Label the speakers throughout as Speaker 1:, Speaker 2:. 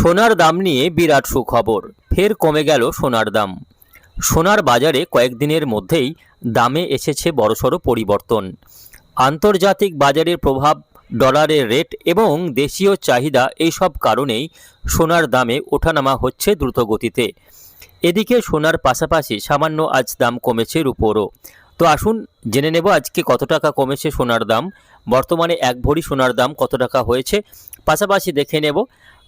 Speaker 1: সোনার দাম নিয়ে বিরাট সুখবর, ফের কমে গেল সোনার দাম। সোনার বাজারে কয়েকদিনের মধ্যেই দামে এসেছে বড়সড় পরিবর্তন। আন্তর্জাতিক বাজারের প্রভাব, ডলারের রেট এবং দেশীয় চাহিদা এইসব কারণেই সোনার দামে ওঠানামা হচ্ছে দ্রুত গতিতে এদিকে সোনার পাশাপাশি সামান্য আজ দাম কমেছে রুপোরও। তো আসুন জেনে নেব আজকে কত টাকা কমেছে সোনার দাম। বর্তমানে এক ভরি সোনার দাম কত টাকা হয়েছে পাশাপাশি দেখে নেব,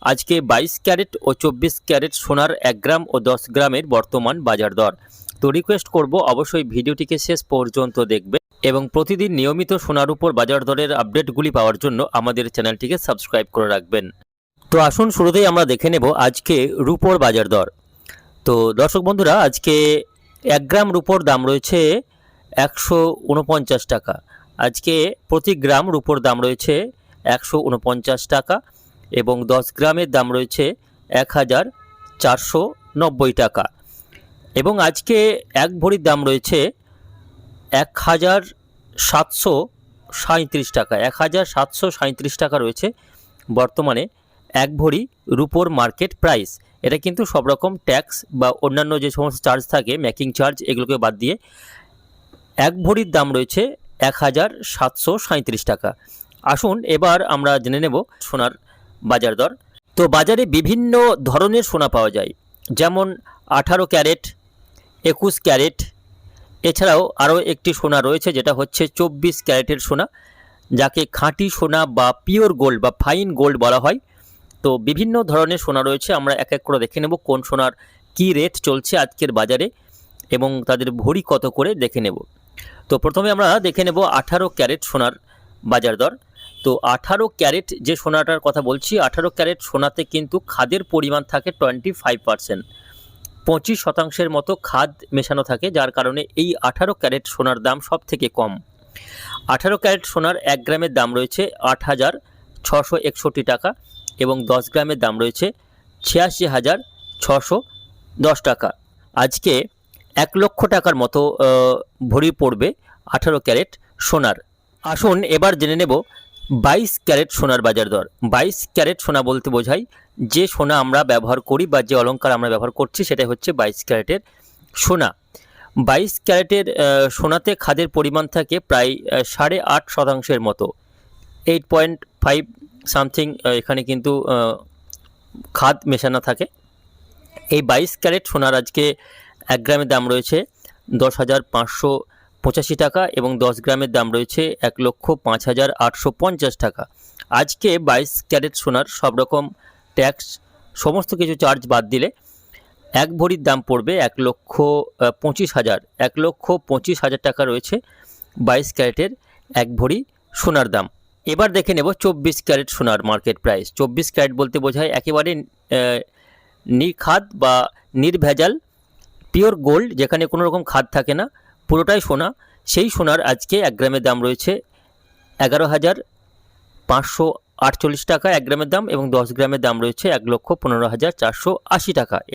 Speaker 1: আজকে বাইশ ক্যারেট ও চব্বিশ ক্যারেট সোনার এক গ্রাম ও দশ গ্রামের বর্তমান বাজার দর। তো রিকোয়েস্ট করব অবশ্যই ভিডিওটিকে শেষ পর্যন্ত দেখবে এবং প্রতিদিন নিয়মিত সোনার উপর বাজার দরের আপডেটগুলি পাওয়ার জন্য আমাদের চ্যানেলটিকে সাবস্ক্রাইব করে রাখবেন। তো আসুন শুরুতেই আমরা দেখে নেব আজকে রুপোর বাজার দর। তো দর্শক বন্ধুরা, আজকে এক গ্রাম রুপোর দাম রয়েছে একশো উনপঞ্চাশ টাকা। আজকে প্রতি গ্রাম রুপোর দাম রয়েছে একশো উনপঞ্চাশ টাকা এবং দশ গ্রামের দাম রয়েছে এক হাজার চারশো নব্বই টাকা। এবং আজকে এক ভরির দাম রয়েছে এক হাজার সাতশো সাঁত্রিশ টাকা। এক হাজার সাতশো সাঁত্রিশ টাকা রয়েছে বর্তমানে এক ভরি রুপোর মার্কেট প্রাইস। এটা কিন্তু সব রকম ট্যাক্স বা অন্যান্য যে সমস্ত চার্জ থাকে মেকিং চার্জ, এগুলোকে বাদ দিয়ে এক ভরির দাম রয়েছে এক হাজার সাতশো টাকা। আসুন এবার আমরা জেনে নেব সোনার বাজার দর। তো বাজারে বিভিন্ন ধরনের সোনা পাওয়া যায়, যেমন আঠারো ক্যারেট, একুশ ক্যারেট। এছাড়াও আরও একটি সোনা রয়েছে, যেটা হচ্ছে চব্বিশ ক্যারেটের সোনা, যাকে খাঁটি সোনা বা পিওর গোল্ড বা ফাইন গোল্ড বলা হয়। তো বিভিন্ন ধরনের সোনা রয়েছে, আমরা এক এক করে দেখে নেব কোন সোনার কী রেট চলছে আজকের বাজারে এবং তাদের ভরি কত করে দেখে নেব। তো প্রথমে আমরা দেখে নেব আঠারো ক্যারেট সোনার বাজার দর। তো আঠারো ক্যারেট যে সোনাটার কথা বলছি, আঠারো ক্যারেট সোনাতে কিন্তু খাদের পরিমাণ থাকে টোয়েন্টি ফাইভ পার্সেন্ট। পঁচিশ শতাংশের মতো খাদ মেশানো থাকে, যার কারণে এই আঠারো ক্যারেট সোনার দাম সব থেকে কম। আঠারো ক্যারেট সোনার এক গ্রামের দাম রয়েছে আট হাজার ছশো একষট্টি টাকা এবং দশ গ্রামের দাম রয়েছে ছিয়াশি হাজার ছশো দশ টাকা। আজকে এক লক্ষ টাকার মতো ভরি পড়বে আঠারো ক্যারেট সোনার। আসুন এবার জেনে নেব বাইশ ক্যারেট সোনার বাজার দর। বাইশ ক্যারেট সোনা বলতে বোঝাই যে সোনা আমরা ব্যবহার করি বা যে অলঙ্কার আমরা ব্যবহার করছি সেটাই হচ্ছে বাইশ ক্যারেটের সোনা। বাইশ ক্যারেটের সোনাতে খাদের পরিমাণ থাকে প্রায় সাড়ে আট শতাংশের মতো। এইট পয়েন্ট ফাইভ সামথিং এখানে কিন্তু খাদ মেশানো থাকে। এই বাইশ ক্যারেট সোনার আজকে এক গ্রামের দাম রয়েছে দশ হাজার পাঁচশো পঁচাশি টাকা এবং দশ গ্রামের দাম রয়েছে এক লক্ষ পাঁচ হাজার আটশো পঞ্চাশ টাকা। আজকে বাইশ ক্যারেট সোনার সব রকম ট্যাক্স, সমস্ত কিছু চার্জ বাদ দিলে এক ভরির দাম পড়বে এক লক্ষ পঁচিশ হাজার। এক লক্ষ পঁচিশ হাজার টাকা রয়েছে বাইশ ক্যারেটের এক ভরি সোনার দাম। এবার দেখে নেব চব্বিশ ক্যারেট সোনার মার্কেট প্রাইস। চব্বিশ ক্যারেট বলতে বোঝায় একেবারে নির্খাদ বা নির্ভেজাল, পিওর গোল্ড, যেখানে কোনো রকম খাদ থাকে না। পুরোটাই সোনা। সেই সোনার আজকে এক গ্রামের দাম রয়েছে এগারো হাজার পাঁচশো আটচল্লিশ টাকা এক গ্রামের দাম এবং দশ গ্রামের দাম রয়েছে এক লক্ষ পনেরো হাজার চারশো আশি টাকা।